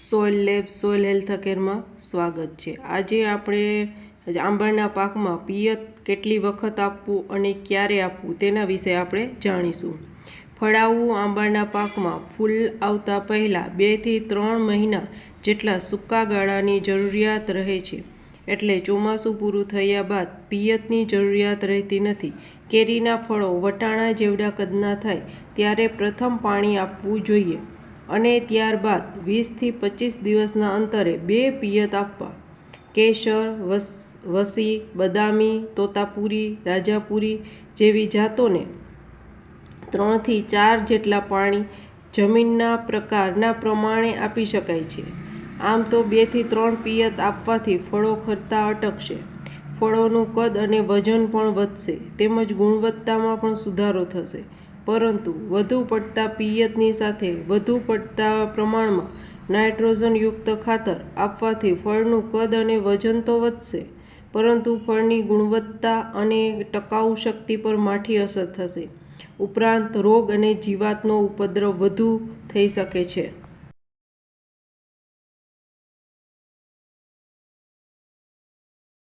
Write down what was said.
Soil lab soil health કેરમાં સ્વાગત છે. આજે આપણે આંબાના પાકમાં પિયત કેટલી વખત આપવું અને ક્યારે આપવું તેના વિશે આપણે જાણીશું. ફળાવું આંબાના પાકમાં ફૂલ આવતા પહેલાં બેથી ત્રણ મહિના જેટલા સૂકા ગાળાની જરૂરિયાત રહે છે. એટલે ચોમાસું પૂરું થયા બાદ પિયતની જરૂરિયાત રહેતી નથી. કેરીના ફળો વટાણા જેવડા કદના થાય, ત્યારે પ્રથમ પાણી આપવું જોઈએ. અને ત્યારબાદ વીસથી પચીસ દિવસના અંતરે બે પિયત આપવા. કેસર વસ, વસી, બદામી, તોતાપુરી, રાજાપુરી જેવી જાતોને ત્રણથી ચાર જેટલા પાણી જમીનના પ્રકારના પ્રમાણે આપી શકાય છે. આમ તો બેથી ત્રણ પિયત આપવાથી ફળો ખરતા અટકશે. ફળોનું કદ અને વજન પણ વધશે. તેમજ ગુણવત્તામાં પણ સુધારો થશે. પરંતુ વધુ પડતા પિયતની સાથે વધુ પડતા પ્રમાણમાં નાઇટ્રોજનયુક્ત ખાતર આપવાથી ફળનું કદ અને વજન તો વધશે, પરંતુ ફળની ગુણવત્તા અને ટકાઉ શક્તિ પર માઠી અસર થશે. ઉપરાંત રોગ અને જીવાતનો ઉપદ્રવ વધુ થઈ શકે છે.